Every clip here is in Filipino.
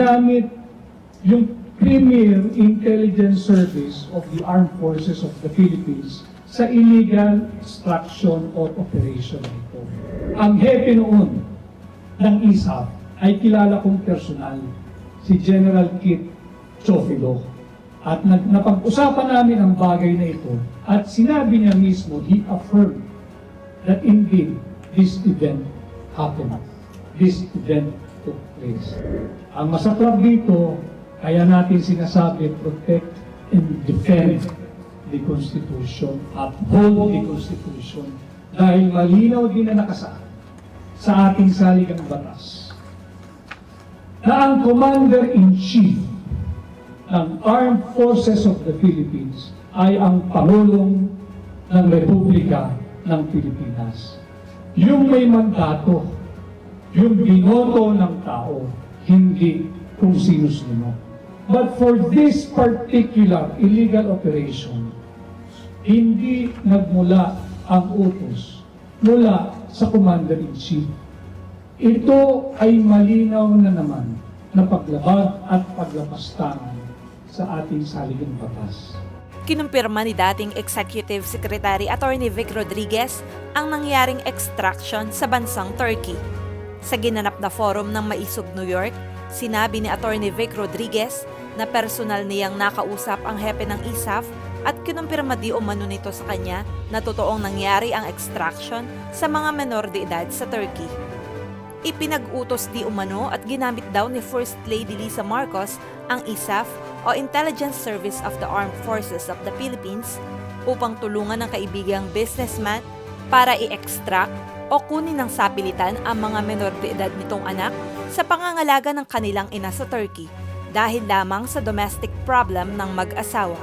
ginamit yung Premier Intelligence Service of the Armed Forces of the Philippines sa illegal extraction or operation ito. Ang hepe noon ng ISAF ay kilala kong personal, si General Kit Chofilo. At napag-usapan namin ang bagay na ito at sinabi niya mismo, he affirmed that indeed this event happened. This event took place. Ang masaklap dito, kaya natin sinasabi, protect and defend the Constitution, uphold the Constitution, dahil malinaw din na nakasaad sa ating saligang batas na ang Commander-in-Chief ng Armed Forces of the Philippines ay ang Pangulong ng Republika ng Pilipinas. Yung may mandato, yung binoto ng tao, hindi kung sino-sino. But for this particular illegal operation, hindi nagmula ang utos mula sa Commander-in-Chief. Ito ay malinaw na naman na paglabag at paglapastangan sa ating saligang batas. Kinumpirma ni dating Executive Secretary Attorney Vic Rodriguez ang nangyaring extraction sa bansang Turkey. Sa ginanap na forum ng Maisog, New York, sinabi ni Attorney Vic Rodriguez na personal niyang nakausap ang hepe ng ISAF at kinumpirma di umano nito sa kanya na totoong nangyari ang extraction sa mga menor de edad sa Turkey. Ipinag-utos di umano at ginamit daw ni First Lady Lisa Marcos ang ISAF o Intelligence Service of the Armed Forces of the Philippines upang tulungan ng kaibigang businessman para i-extract o kunin ng sapilitan ang mga menor de edad nitong anak sa pangangalaga ng kanilang ina sa Turkey dahil lamang sa domestic problem ng mag-asawa.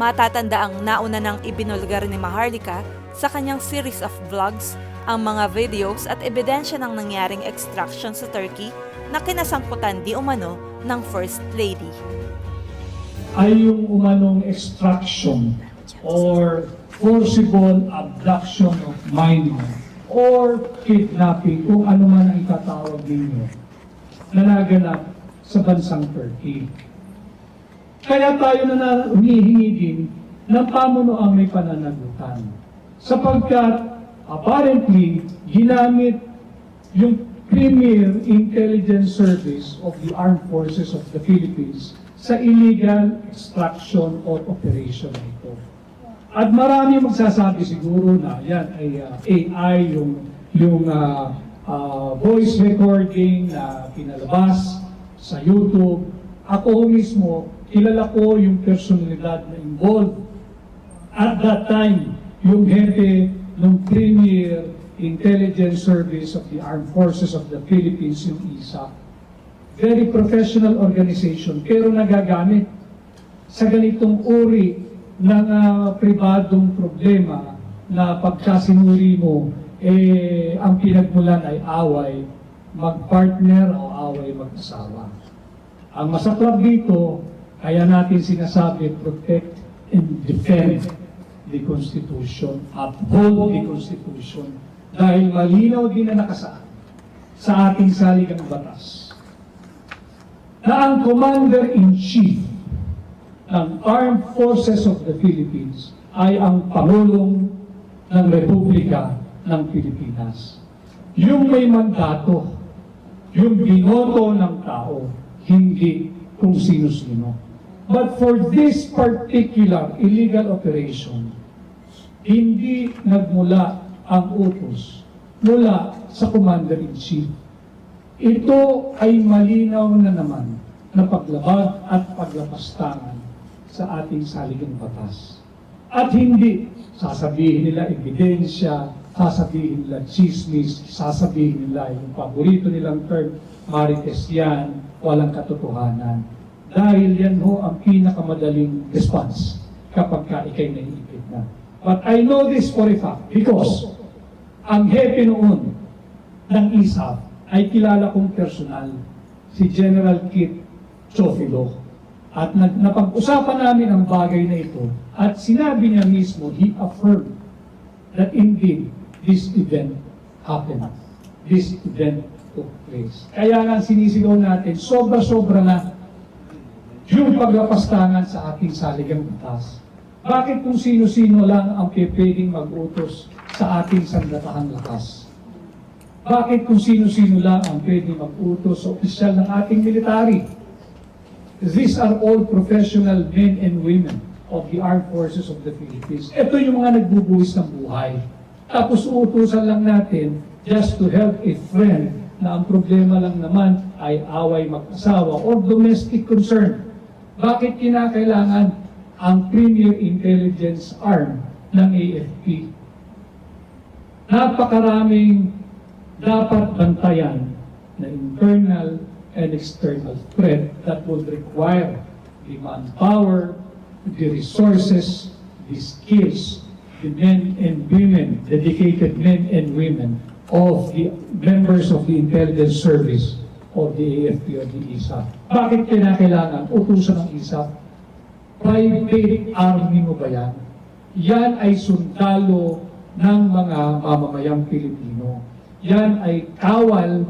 Matatanda ang nauna ng ibinulgar ni Maharlika sa kanyang series of vlogs ang mga videos at ebidensya ng nangyaring extraction sa Turkey na kinasangkutan di umano ng First Lady. ay yung umanong extraction or forcible abduction of minor or kidnapping, kung ano man ang itatawag ninyo, na naganap sa bansang Turkey. Kaya tayo na, humihingi din ng pamunuang may pananagutan. Sapagkat apparently, ginamit yung Premier Intelligence Service of the Armed Forces of the Philippines sa illegal extraction or operation na ito. At marami magsasabi siguro na yan ay uh, AI, yung, yung uh, uh, voice recording na pinalabas sa YouTube. Ako mismo, kilala ko yung personalidad na involved. At that time, yung hepe ng Premier Intelligence Service of the Armed Forces of the Philippines, yung ISA. Very professional organization, pero nagagamit sa ganitong uri ng ah, pribadong problema na pagkasinuri mo, eh, ang pinagmulan ay away, magpartner o away mag-asawa. Ang masaklap dito, kaya natin sinasabi, protect and defend the Constitution, uphold the Constitution, dahil malinaw din na nakasaad sa ating saligang batas na ang Commander-in-Chief ng Armed Forces of the Philippines ay ang Pangulong ng Republika ng Pilipinas. Yung may mandato, yung binoto ng tao, hindi kung sino-sino. But for this particular illegal operation, hindi nagmula ang utos mula sa Commander-in-Chief. Ito ay malinaw na naman na paglabag at paglapastangan sa ating saligang batas. At hindi sasabihin nila ebidensya, sasabihin nila chismis, sasabihin nila yung paborito nilang term, marites yan, walang katotohanan. Dahil yan ho ang pinakamadaling response kapag ka ikay naiipit na. But I know this for a fact because ang hepe noon ng ISAF ay kilala kong personal, si General Kit Chofilo. At napag-usapan namin ang bagay na ito at sinabi niya mismo, he affirmed that indeed this event happened. This event took place. Kaya nga sinisigaw natin, sobra-sobra na yung paglapastangan sa ating saligang batas. Bakit kung sino-sino lang ang pwedeng mag-utos sa ating sandatahang lakas? Bakit kung sino-sino lang ang pwedeng mag-utos sa opisyal ng ating military? These are all professional men and women of the armed forces of the Philippines. Ito yung mga nagbubuwis ng buhay. Tapos uutusan lang natin just to help a friend na ang problema lang naman ay away mag-asawa or domestic concern. Bakit kinakailangan ang premier intelligence arm ng AFP? Napakaraming dapat bantayan na internal and external threat that would require the manpower, the resources, the skills, the men and women, dedicated men and women of the members of the intelligence service of the AFP or the ISAF. Bakit kinakailangan utusan ng ISAF? Private army mo ba yan? Yan ay sundalo ng mga mamamayang Pilipino. Yan ay kawal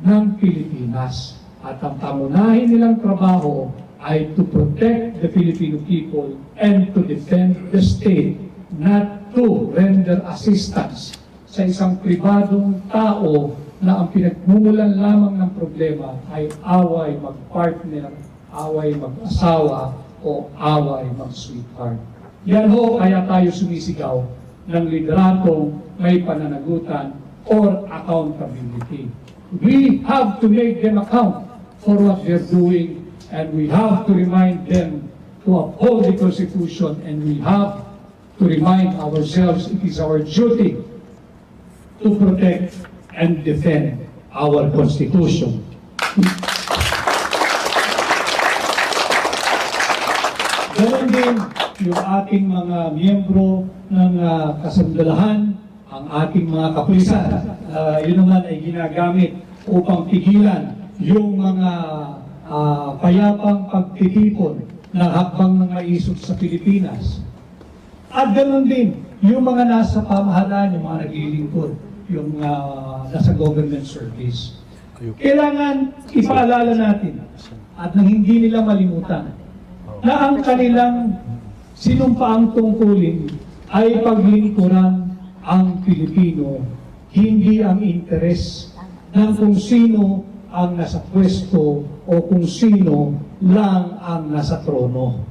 ng Pilipinas. At ang pangunahin nilang trabaho ay to protect the Filipino people and to defend the state, not to render assistance sa isang pribadong tao na ang pinagmumulan lamang ng problema ay away mag-partner, away mag-asawa, o away mag-sweetheart. Yan ho, kaya tayo sumisigaw ng lideratong may pananagutan or accountability. We have to make them account for what they're doing and we have to remind them to uphold the Constitution and we have to remind ourselves it is our duty to protect and defend our Constitution. Ganon din yung ating mga miyembro ng ah, kasandalahan, ang ating mga kapulisan. Ah, yun naman ay ginagamit upang pigilan yung mga ah, payapang pagtitipon na hakbang ng maisog sa Pilipinas. At ganoon din, yung mga nasa pamahalaan, yung mga naglilingkod, yung ah, nasa government service. Kailangan ipaalala natin at nang hindi nila malimutan na ang kanilang sinumpaang tungkulin ay paglingkuran ang Pilipino, hindi ang interes ng kung sino ang nasa pwesto o kung sino lang ang nasa trono.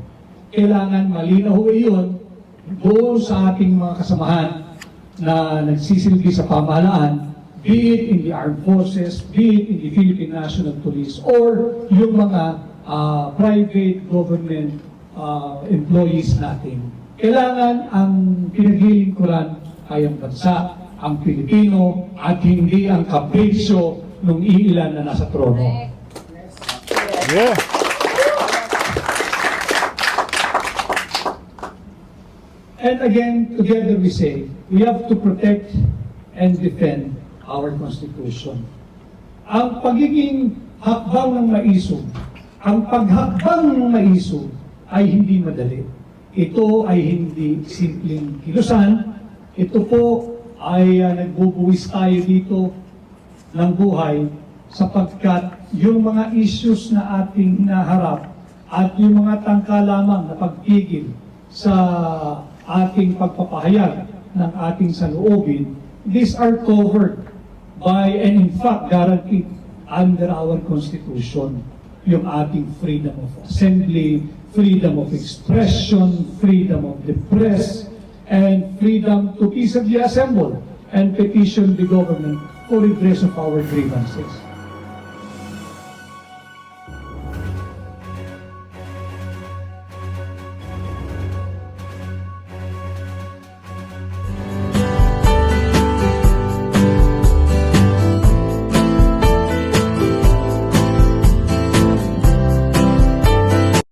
Kailangan malinaw iyon doon sa ating mga kasamahan na nagsisilbi sa pamahalaan, be it in the armed forces, be it in the Philippine National Police, or yung mga ah, private government ah, employees natin. Kailangan ang pinaglilingkuran ay ang bansa, ang Pilipino, at hindi ang kapritsyo ng iilan na nasa trono. Yeah. And again, together we say, we have to protect and defend our Constitution. Ang pagiging hakbang ng maisog, ang paghakbang ng maisog ay hindi madali. Ito ay hindi simpleng kilusan. Ito po ay uh, nagbubuwis tayo dito ng buhay sapagkat yung mga issues na ating hinaharap at yung mga tangka lamang na pagpigil sa ating pagpapahayag ng ating saloobin, these are covered by and in fact guaranteed under our Constitution. Yung ating freedom of assembly, freedom of expression, freedom of the press, and freedom to peaceably assemble and petition the government for redress of our grievances.